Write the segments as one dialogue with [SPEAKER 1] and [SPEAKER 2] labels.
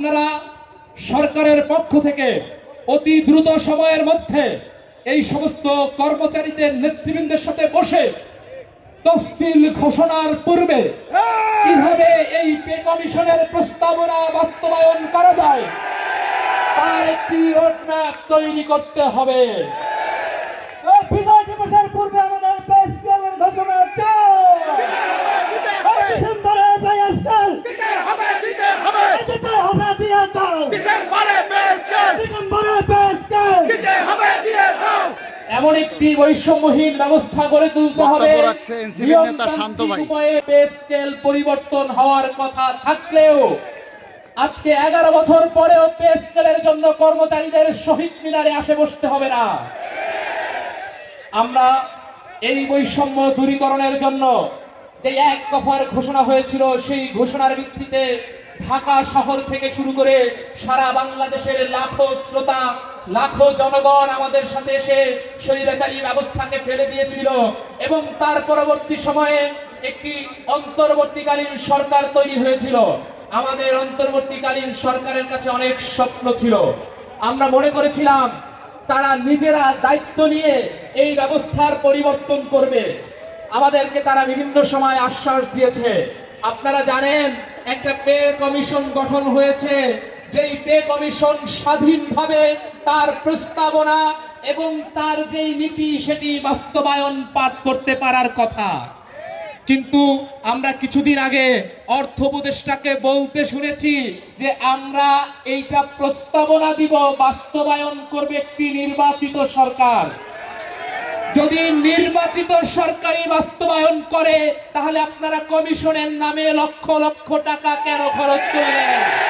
[SPEAKER 1] আপনারা সরকারের পক্ষ থেকে অতি দ্রুত সময়ের মধ্যে এই সমস্ত কর্মচারীদের নেতৃবৃন্দের সাথে বসে তফসিল ঘোষণার পূর্বে কীভাবে এই পে কমিশনের প্রস্তাবনা বাস্তবায়ন করা যায় তার একটি রোডম্যাপ তৈরি করতে হবে।
[SPEAKER 2] বিজয় দিবসের পূর্বে আমাদের পে স্কেলের ঘোষণা চাই ডিসেম্বরে পে স্কেল
[SPEAKER 3] দিতে হবে দিতে হবে
[SPEAKER 2] দিতে হবে দিয়ে দাও
[SPEAKER 3] ডিসেম্বরে বেস্কেল
[SPEAKER 2] ডিসেম্বরে পে স্কেল
[SPEAKER 3] দিতে হবে দিয়ে দাও
[SPEAKER 1] এমন একটি বৈষম্যহীন ব্যবস্থা গড়ে তুলতে হবে। উপায়ে পে স্কেল পরিবর্তন হওয়ার কথা থাকলেও আজকে এগারো বছর পরেও পে স্কেলের জন্য কর্মচারীদের শহীদ মিনারে আসে বসতে হবে না আমরা এই বৈষম্য দূরীকরণের জন্য যে এক দফার ঘোষণা হয়েছিল সেই ঘোষণার ভিত্তিতে ঢাকা শহর থেকে শুরু করে সারা বাংলাদেশের লাখো শ্রোতা লাখো জনগণ আমাদের সাথে এসে স্বৈরাচারী ব্যবস্থাকে ফেলে দিয়েছিল এবং তার পরবর্তী সময়ে একটি অন্তর্বর্তীকালীন সরকার তৈরি হয়েছিল। আমাদের অন্তর্বর্তীকালীন সরকারের কাছে অনেক স্বপ্ন ছিল। আমরা মনে করেছিলাম তারা নিজেরা দায়িত্ব নিয়ে এই ব্যবস্থার পরিবর্তন করবে। আমাদেরকে তারা বিভিন্ন সময় আশ্বাস দিয়েছে। আপনারা জানেন, একটা পে কমিশন গঠন হয়েছে। যেই পে কমিশন স্বাধীনভাবে তার প্রস্তাবনা এবং তার যেই নীতি, সেটি বাস্তবায়ন পাঠ করতে পারার কথা। কিন্তু আমরা কিছুদিন আগে অর্থ উপদেষ্টাকে বলতে শুনেছি যে আমরা এইটা প্রস্তাবনা দিব, বাস্তবায়ন করবে একটি নির্বাচিত সরকার। যদি নির্বাচিত সরকারই বাস্তবায়ন করে, তাহলে আপনারা কমিশনের নামে লক্ষ লক্ষ টাকা কেন খরচ করলেন?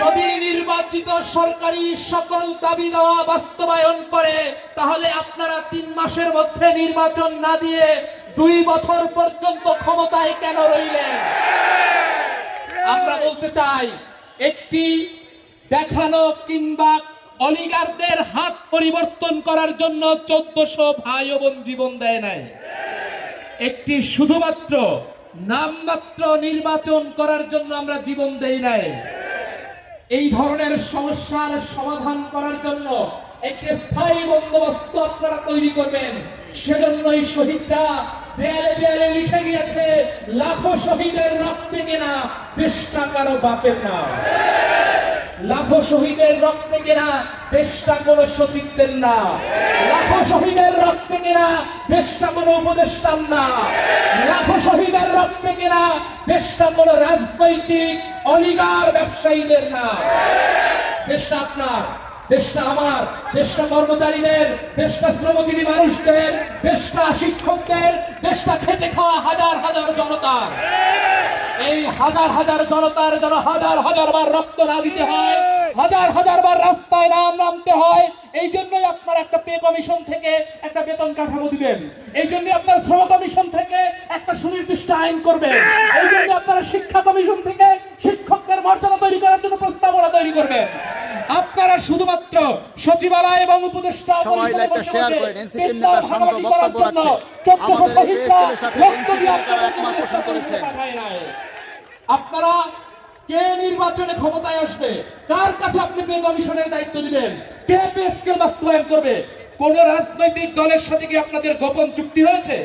[SPEAKER 1] যদি নির্বাচিত সরকারি সকল দাবি দেওয়া বাস্তবায়ন করে, তাহলে আপনারা তিন মাসের মধ্যে নির্বাচন না দিয়ে দুই বছর পর্যন্ত ক্ষমতায় কেন রইলেন? আমরা বলতে চাই, একটি দেখানো কিংবা অলিগারদের হাত পরিবর্তন করার জন্য চোদ্দশো ভাই বোন জীবন দেয় নাই। একটি শুধুমাত্র নামমাত্র নির্বাচন করার জন্য আমরা জীবন দেই নাই। এই ধরনের সমস্যার সমাধান করার জন্য একটি স্থায়ী বন্দোবস্ত আপনারা তৈরি করবেন। সেজন্যই শহীদরা দেয়ালে দেয়ালে লিখে গিয়েছে, লাখো শহীদের রক্তে কেনা দেশটা কারও বাপের না। লাখো শহীদের রক্তে কেনা দেশটা কোনো সচিবদের না। লাখো শহীদের রক্তে কেনা দেশটা কোনো উপদেষ্টার না। লাখো শহীদের রক্তে কেনা দেশটা কোনো রাজনৈতিক অলিগার ব্যবসায়ীদের না। দেশটা আপনার, দেশটা আমার, দেশটা কর্মচারীদের, দেশটা শ্রমজীবী মানুষদের, দেশটা শিক্ষকদের, দেশটা খেটে খাওয়া হাজার হাজার জনতার। এই হাজার হাজার জনতার যেন হাজার হাজার বার রক্ত না দিতে হয়, হাজার হাজার বার রাস্তায় নাম নামতে হয়, এই জন্যই আপনার একটা পে কমিশন থেকে একটা বেতন কাঠামো দিবেন। এই জন্য আপনার শ্রম কমিশন থেকে একটা সুনির্দিষ্ট আইন করবেন। এই জন্য আপনারা শিক্ষা কমিশন থেকে শিক্ষকদের মর্যাদা তৈরি করার জন্য প্রস্তাবনা তৈরি করবেন আপনারা শুধুমাত্র সচিবালয় এবং উপদেষ্টা
[SPEAKER 4] সবাই
[SPEAKER 1] পরিষদে
[SPEAKER 4] লাইভটা
[SPEAKER 1] বসে
[SPEAKER 4] শেয়ার
[SPEAKER 1] বসে
[SPEAKER 4] করেন। NCP
[SPEAKER 1] পেটটা
[SPEAKER 4] নেতা শান্ত
[SPEAKER 1] ভাগাভাগি করার
[SPEAKER 4] বক্তব্য
[SPEAKER 1] জন্য
[SPEAKER 4] রাখছে।
[SPEAKER 1] 1400
[SPEAKER 4] আমাদের এই
[SPEAKER 1] শহীদরা
[SPEAKER 4] PSL এর সাথে
[SPEAKER 1] রক্ত
[SPEAKER 4] NCP
[SPEAKER 1] দিয়ে
[SPEAKER 4] নেতারা
[SPEAKER 1] আপনাদের
[SPEAKER 4] একমত পোষণ করেছেন।
[SPEAKER 1] পাঠায় নাই। আপনারা কে নির্বাচনে ক্ষমতায় আসবে কার কাছে আপনি পে কমিশনের দায়িত্ব দিবেন কে পে স্কেল বাস্তবায়ন করবে কোন রাজনৈতিক দলের সাথে কি আপনাদের গোপন চুক্তি হয়েছে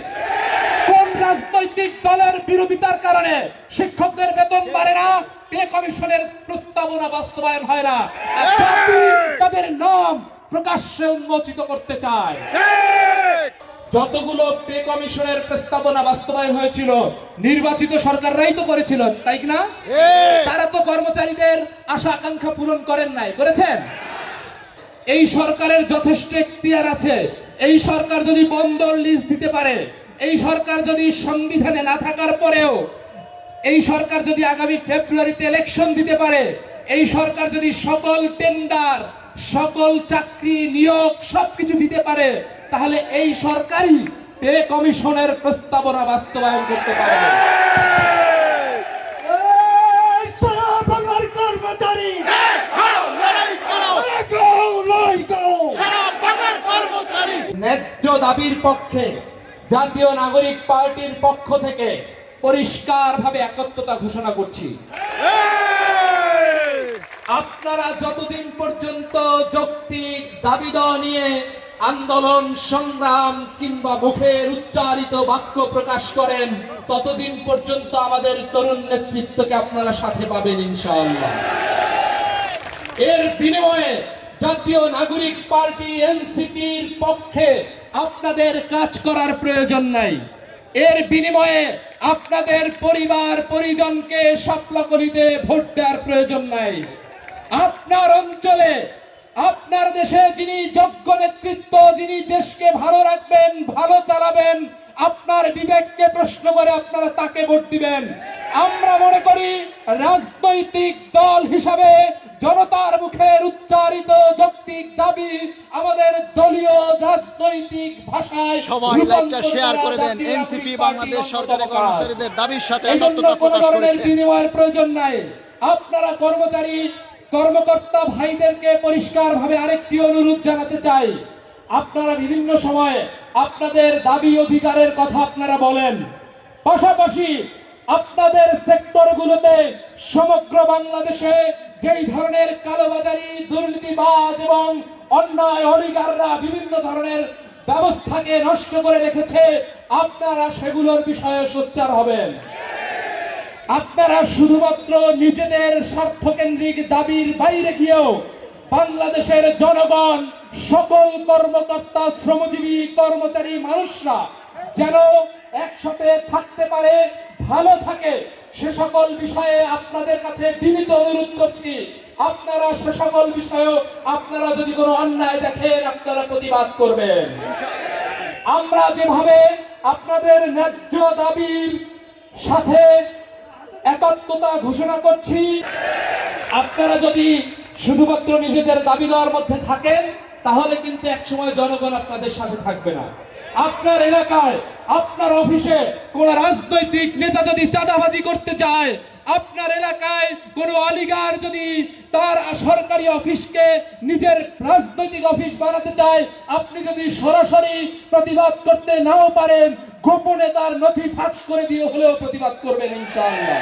[SPEAKER 1] কোন রাজনৈতিক দলের বিরোধিতার কারণে শিক্ষকদের বেতন বাড়ে না পে কমিশনের প্রস্তাবনা বাস্তবায়ন হয় না। তাদের নাম প্রকাশ্যে উন্মোচিত করতে চায়। যতগুলো পে কমিশনের প্রস্তাবনা বাস্তবায়ন হয়েছিল নির্বাচিত সরকাররাই তো করেছিল তাই না? তারা তো কর্মচারীদের আশা আকাঙ্ক্ষা পূরণ করেন নাই করেছেন? এই সরকারের যথেষ্ট এখতিয়ার আছে। এই সরকার যদি বন্দর লিজ দিতে পারে এই সরকার যদি সংবিধানে না থাকার পরেও এই সরকার যদি আগামী ফেব্রুয়ারিতে ইলেকশন দিতে পারে এই সরকার যদি সকল টেন্ডার সকল চাকরি নিয়োগ সবকিছু দিতে পারে তাহলে এই সরকারই পে কমিশনের প্রস্তাবনা বাস্তবায়ন করতে পারবে।
[SPEAKER 2] লাগো।
[SPEAKER 1] ন্যায্য দাবির পক্ষে জাতীয় নাগরিক পার্টির পক্ষ থেকে পরিষ্কারভাবে একত্রতা ঘোষণা করছি। আপনারা যতদিন পর্যন্ত যৌক্তিক দাবি দেওয়া নিয়ে আন্দোলন সংগ্রাম কিংবা মুখের উচ্চারিত বাক্য প্রকাশ করেন ততদিন পর্যন্ত আমাদের তরুণ নেতৃত্বকে আপনারা সাথে পাবেন ইনশাআল্লাহ। এর বিনিময়ে জাতীয় নাগরিক পার্টি এনসিপির পক্ষে আপনাদের কাজ করার প্রয়োজন নাই। এর বিনিময়ে আপনাদের পরিবার, পরিজনকে স্বপ্নকলিতে ভোট দেওয়ার প্রয়োজন নাই। আপনার অঞ্চলে, আপনার দেশে যিনি যোগ্য নেতৃত্ব, যিনি দেশকে ভালো রাখবেন, ভালো চালাবেন, আপনার বিবেককে প্রশ্ন করে আপনারা তাকে ভোট দিবেন। আমরা মনে করি রাজনৈতিক দল হিসাবে জনতার মুখের উচ্চারিত যৌক্তিক দাবি আমাদের দলীয় রাজনৈতিক ভাষায়
[SPEAKER 4] সবাই লাইকটা শেয়ার
[SPEAKER 1] করে
[SPEAKER 4] দেন। এনসিপি বাংলাদেশ
[SPEAKER 1] পার্টির
[SPEAKER 4] সরকারি কর্মচারীদের দাবির সাথে একাত্মতা প্রকাশ করেছে।
[SPEAKER 1] বিনিময়ের প্রয়োজন নাই। আপনারা কর্মচারী কর্মকর্তা ভাইদেরকে পরিষ্কার ভাবে আরেকটি অনুরোধ জানাতে চাই। আপনারা বিভিন্ন সময়ে আপনাদের দাবি অধিকারের কথা আপনারা বলেন। পাশাপাশি আপনাদের সেক্টরগুলোতে সমগ্র বাংলাদেশে যেই ধরনের কালোবাজারি, দুর্নীতিবাজ এবং অন্যায় অলিগাররা বিভিন্ন ধরনের ব্যবস্থাকে নষ্ট করে রেখেছে, আপনারা সেগুলোর বিষয়ে সোচ্চার হবেন। আপনারা শুধুমাত্র নিজেদের স্বার্থকেন্দ্রিক দাবির বাইরে গিয়েও বাংলাদেশের জনগণ, সকল কর্মকর্তা, শ্রমজীবী, কর্মচারী, মানুষরা যেন একসাথে থাকতে পারে, ভালো থাকে সে সকল বিষয়ে আপনাদের কাছে বিনীত অনুরোধ করছি। আপনারা সে সকল বিষয়েও আপনারা যদি কোনো অন্যায় দেখেন, আপনারা প্রতিবাদ করবেন। আমরা যেভাবে আপনাদের ন্যায্য দাবির সাথে একাত্মতা ঘোষণা করছি, আপনারা যদি শুধুমাত্র নিজেদের দাবি দেওয়ার মধ্যে থাকেন, তাহলে কিন্তু একসময় জনগণ আপনাদের সাথে থাকবে না। আপনার এলাকায়, আপনার অফিসে কোন রাজনৈতিক নেতা যদি চাঁদাবাজি করতে চায়, আপনার এলাকায় কোন অলিগার যদি তার সরকারি অফিসকে নিজের রাজনৈতিক অফিস বানাতে চায়, আপনি যদি সরাসরি প্রতিবাদ করতে নাও পারেন, গোপনে তার নথি ফাঁস করে দিয়ে হলেও প্রতিবাদ করবেন ইনশাআল্লাহ।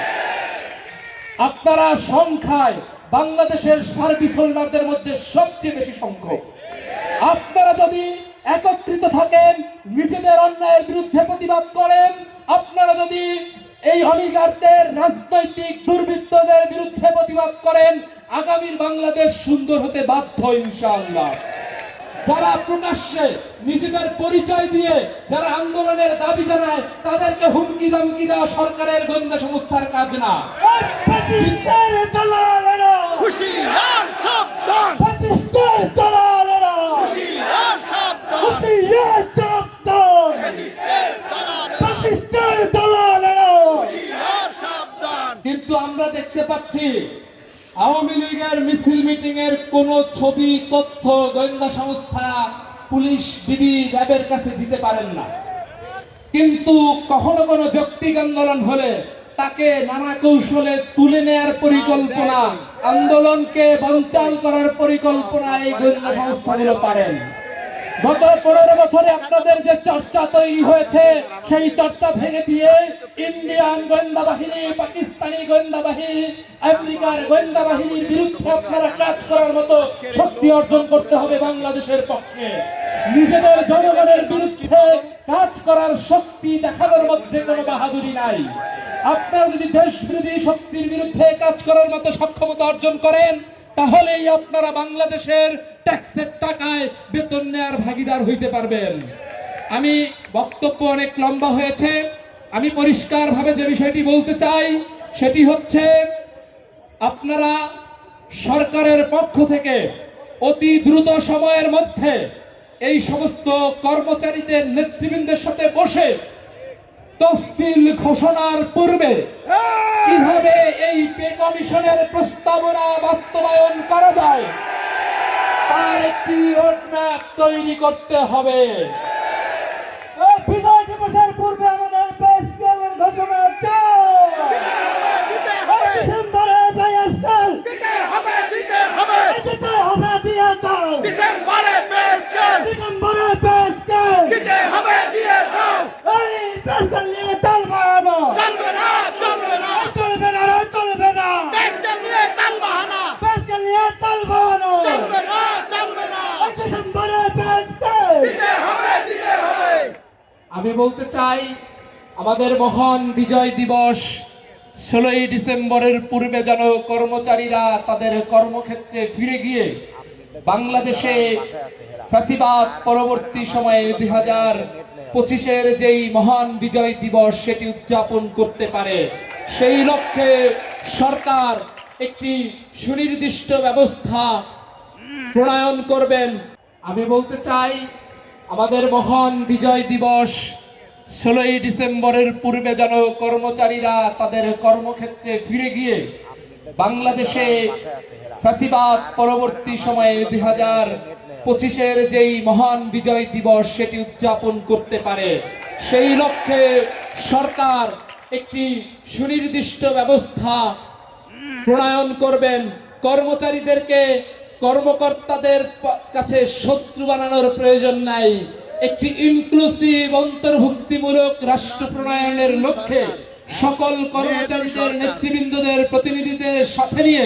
[SPEAKER 1] আপনারা সংখ্যায় বাংলাদেশের সার্ভিস হোল্ডারদের মধ্যে সবচেয়ে বেশি সংখ্যক। আপনারা যদি একত্রিত থাকেন, নিজেদের অন্যায়ের বিরুদ্ধে প্রতিবাদ করেন। আপনারা যদি এই অলিগারদের রাজনৈতিক দুর্বৃত্তদের বিরুদ্ধে প্রতিবাদ করেন, আগামীর বাংলাদেশ সুন্দর হতে বাধ্য ইনশাআল্লাহ। যারা প্রকাশ্যে নিজেদের পরিচয় দিয়ে যারা আন্দোলনের দাবি জানায়, তাদেরকে হুমকি ধমকি দেওয়া সরকারের গোয়েন্দা সংস্থার কাজ না
[SPEAKER 2] পাকিস্তান দালালেরা
[SPEAKER 3] হুশিয়ার সাবধান
[SPEAKER 2] পাকিস্তান দালালেরা
[SPEAKER 3] হুশিয়ার সাবধান
[SPEAKER 2] হুশিয়ার সাবধান
[SPEAKER 3] ব্রিটিশদের দালালেরা
[SPEAKER 2] পাকিস্তান দালালেরা
[SPEAKER 3] হুশিয়ার সাবধান
[SPEAKER 1] কিন্তু আমরা দেখতে পাচ্ছি, আওয়ামী লীগের মিছিল মিটিং এর কোন ছবি, তথ্য, গোয়েন্দা সংস্থা, পুলিশ, বিবি, র্যাবের কাছে দিতে পারেন না। কিন্তু কখনো কোনো যৌক্তিক আন্দোলন হলে তাকে নানা কৌশলে তুলে নেয়ার পরিকল্পনা, আন্দোলনকে বঞ্চাল করার পরিকল্পনা এই গোয়েন্দা সংস্থাগুলো পারেন। গত পনেরো বছরে আপনাদের যে চর্চা তৈরি হয়েছে, সেই চর্চা ভেঙে দিয়ে ইন্ডিয়ান গোয়েন্দা বাহিনী, পাকিস্তানি গোয়েন্দা বাহিনী, আমেরিকার গোয়েন্দা বাহিনীর বিরুদ্ধে আপনারা কাজ করার মতো শক্তি অর্জন করতে হবে বাংলাদেশের পক্ষে। নিজেদের জনগণের বিরুদ্ধে কাজ করার শক্তি দেখানোর মধ্যে কোনো বাহাদুরি নাই। আপনারা যদি দেশ বিরোধী শক্তির বিরুদ্ধে কাজ করার মতো সক্ষমতা অর্জন করেন তাহলেই আপনারা বাংলাদেশের ট্যাক্সের টাকায় বেতন নেয়ার ভাগিদার হইতে পারবেন। আমি বক্তব্য অনেক লম্বা হয়েছে। আমি পরিষ্কারভাবে যে বিষয়টি বলতে চাই, সেটি হচ্ছে আপনারা সরকারের পক্ষ থেকে অতি দ্রুত সময়ের মধ্যে এই সমস্ত কর্মচারীদের নেতৃবৃন্দের সাথে বসে তফসিল ঘোষণার পূর্বে কীভাবে কমিশনের প্রস্তাবনা বাস্তবায়ন করা যায়, তার একটি রোডম্যাপ তৈরি করতে হবে।
[SPEAKER 2] বিজয় দিবসের পূর্বে আমাদের বেশ ঘোষণা চাই
[SPEAKER 3] দিতে হবে
[SPEAKER 2] ডিসেম্বরে পে স্কেল
[SPEAKER 3] দিতে হবে দিতে হবে
[SPEAKER 2] দিতে হবে দিয়ে দাও
[SPEAKER 3] ডিসেম্বরে পে স্কেল
[SPEAKER 2] ডিসেম্বরে পে স্কেল
[SPEAKER 3] দিতে হবে দিয়ে দাও
[SPEAKER 2] এই পে স্কেল নিয়ে চলবে না
[SPEAKER 3] চলবে না চলবে না
[SPEAKER 2] চলবে না রে, চলবে না
[SPEAKER 3] পে স্কেল নিয়ে টাল বাহানা
[SPEAKER 2] পে স্কেল
[SPEAKER 1] আমি বলতে চাই, আমাদের মহান বিজয় দিবস ষোলোই ডিসেম্বরের পূর্বে যেন কর্মচারীরা তাদের কর্মক্ষেত্রে ফিরে গিয়ে বাংলাদেশে ফ্যাসিবাদ পরবর্তী সময়ে দুই হাজার পঁচিশের যেই মহান বিজয় দিবস সেটি উদযাপন করতে পারে। সেই লক্ষ্যে সরকার একটি সুনির্দিষ্ট ব্যবস্থা প্রণয়ন করবেন। আমি বলতে চাই, আমাদের মহান বিজয় দিবস ষোলোই ডিসেম্বরের পূর্বে যেন কর্মচারীরা তাদের কর্মক্ষেত্রে ফিরে গিয়ে বাংলাদেশে ফ্যাসিবাদ পরবর্তী সময়ে দুই হাজার পঁচিশের যেই মহান বিজয় দিবস সেটি উদযাপন করতে পারে, সেই লক্ষ্যে সরকার একটি সুনির্দিষ্ট ব্যবস্থা প্রণয়ন করবেন। কর্মচারীদেরকে কর্মকর্তাদের কাছে শত্রু বানানোর প্রয়োজন নাই। একটি ইনক্লুসিভ অন্তর্ভুক্তিমূলক রাষ্ট্র প্রণয়নের লক্ষ্যে সকল কর্মচারীদের নেতৃবৃন্দদের প্রতিনিধিদের সাথে নিয়ে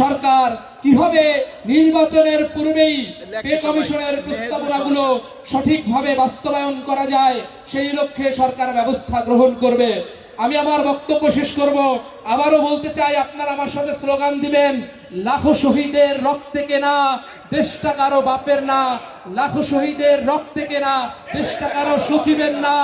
[SPEAKER 1] সরকার কীভাবে নির্বাচনের পূর্বেই পে কমিশনের প্রস্তাবনাগুলো সঠিকভাবে বাস্তবায়ন করা যায়, সেই লক্ষ্যে সরকার ব্যবস্থা গ্রহণ করবে। আমি আমার বক্তব্য শেষ করব। আবারও বলতে চাই, আপনারা আমার সাথে স্লোগান দিবেন, লাখো শহীদের রক্তে কেনা, দেশটা কারও বাপের না। লাখো শহীদের রক্তে কেনা, দেশটা কারও সচিবের না।